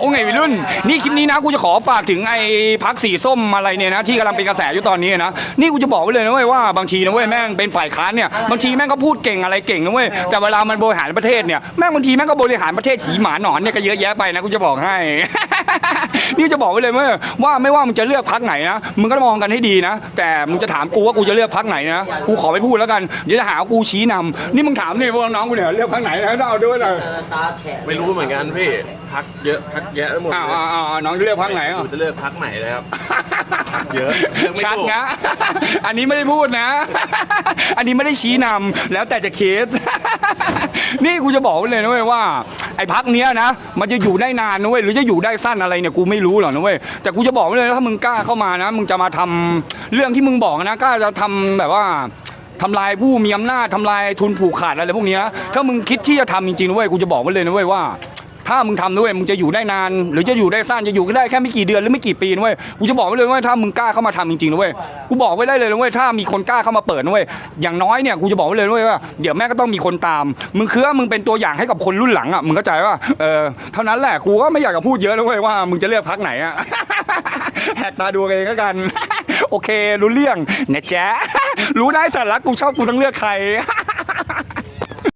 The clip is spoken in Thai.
โอ้ไงวัยรุ่น นี่คลิปนี้นะกูจะขอฝากถึงไอ้พักสีส้มอะไรเนี่ยนะที่กำลังเป็นกระแสอยู่ตอนนี้นะนี่กูจะบอกไว้เลยนะเว้ยว่าบางทีนะเว้ยแม่งเป็นฝ่ายค้านเนี่ยบางทีแม่งก็พูดเก่งอะไรเก่งนะเว้ยแต่เวลามันบริหารประเทศเนี่ยแม่งบางทีแม่งก็บริหารประเทศขี่หมาหนอนเนี่ยก็เยอะแยะไปนะกูจะบอกให้ นี่จะบอกไว้เลยเว้ยว่าไม่ว่ามึงจะเลือกพักไหนนะมึงก็มองกันให้ดีนะ แต่มึงจะถามกูว่ากูจะเลือกพักไหนนะกูขอไม่พูดแล้วกันเดี๋ยวจะหาว่ากูชี้นำนี่มึงถามนี่พวกน้องกูเนี่ยเลือกพักไหนนะเอาด้วยเลยตาแฉะไม่รู้เหมือนกันพี่พักเยอะพักแยะไปหมดอ้าวเลยอ้าวอ้าวน้องเลือกพักไหนอะ กูจะเลือกพักไหนเลยครับ เยอะเลือกไม่ชัดถูกนะ อันนี้ไม่ได้พูดนะ อันนี้ไม่ได้ชี้นำแล้วแต่จะเคสนี่กูจะบอกไว้เลยนะเว้ยว่า ไอ้พักเนี้ยนะ มันจะอยู่ได้นานนะเว้ยหรือจะอยู่ได้สั้นอะไรเนี่ยกูไม่รู้หรอกนะเว้ยแต่กูจะบอกไว้เลยนะถ้ามึงกล้าเข้ามานะ มึงจะมาทำเรื่องที่มึงบอกนะกล้าจะทำแบบว่าทำลายผู้มีอำนาจทำลายทุนผูกขาดอะไรพวกนี้นะถ้ามึงคิดที่จะทำจริงๆนะเว้ยกูจะบอกไว้เลยนะเว้ยว่า ถ้ามึงทำด้วยมึงจะอยู่ได้นาน หรือจะอยู่ได้สั้นจะอยู่ได้แค่ไม่กี่เดือนหรือไม่กี่ปีนะเว้ยกูจะบอกไว้เลยว่าถ้ามึงกล้าเข้ามาทำจริงๆนะเว้ยกูบอกไว้ได้เลยนะเว้ยถ้ามีคนกล้าเข้ามาเปิดนะเว้ยอย่างน้อยเนี่ยกูจะบอกไว้เลยนะเว้ยว่าเดี๋ยวแม่ก็ต้องมีคนตาม มึงคือว่ามึงเป็นตัวอย่างให้กับคนรุ่นหลังอะมึงเข้าใจว่าเออเท่านั้นแหละกูก็ไม่อยากจะพูดเยอะนะเว้ยว่ามึงจะเลือกพักไหนอะ แหกตาดูเองก็กัน โอเค รู้เรื่องนะจ๊ะ รู้ได้แต่ละกูชอบกูต้องเลือกใคร